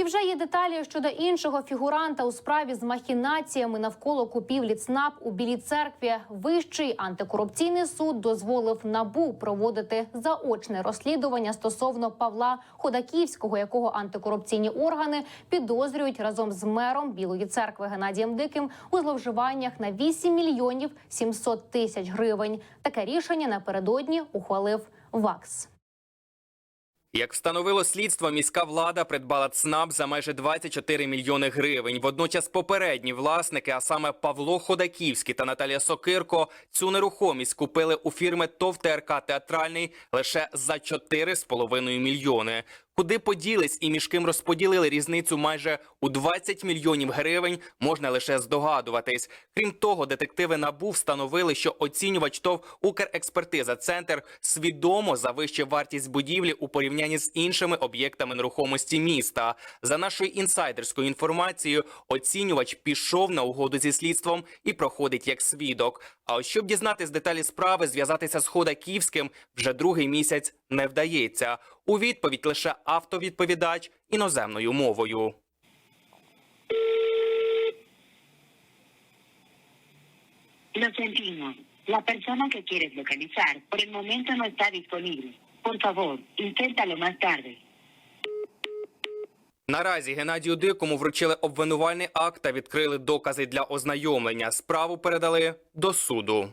І вже є деталі щодо іншого фігуранта у справі з махінаціями навколо купівлі ЦНАП у Білій церкві. Вищий антикорупційний суд дозволив набу проводити заочне розслідування стосовно Павла Ходаківського, якого антикорупційні органи підозрюють разом з мером Білої церкви Геннадієм Диким у зловживаннях на 8 мільйонів 700 тисяч гривень. Таке рішення напередодні ухвалив ВАКС. Як встановило слідство, міська влада придбала ЦНАП за майже 24 мільйони гривень. Водночас попередні власники, а саме Павло Ходаківський та Наталія Сокирко, цю нерухомість купили у фірми ТОВ ТРК Театральний лише за 4,5 мільйони. Куди поділись і між ким розподілили різницю майже у 20 мільйонів гривень, можна лише здогадуватись. Крім того, детективи НАБУ встановили, що оцінювач ТОВ «Укрекспертиза Центр» свідомо завищив вартість будівлі у порівнянні з іншими об'єктами нерухомості міста. За нашою інсайдерською інформацією, оцінювач пішов на угоду зі слідством і проходить як свідок. А ось щоб дізнатись деталі справи, зв'язатися з Ходаківським вже другий місяць не вдається. У відповідь лише автовідповідач іноземною мовою. Lo sentimos. La persona que quieres localizar por el momento no está disponible. Por favor, inténtalo más tarde. Наразі Геннадію Дикому вручили обвинувальний акт та відкрили докази для ознайомлення. Справу передали до суду.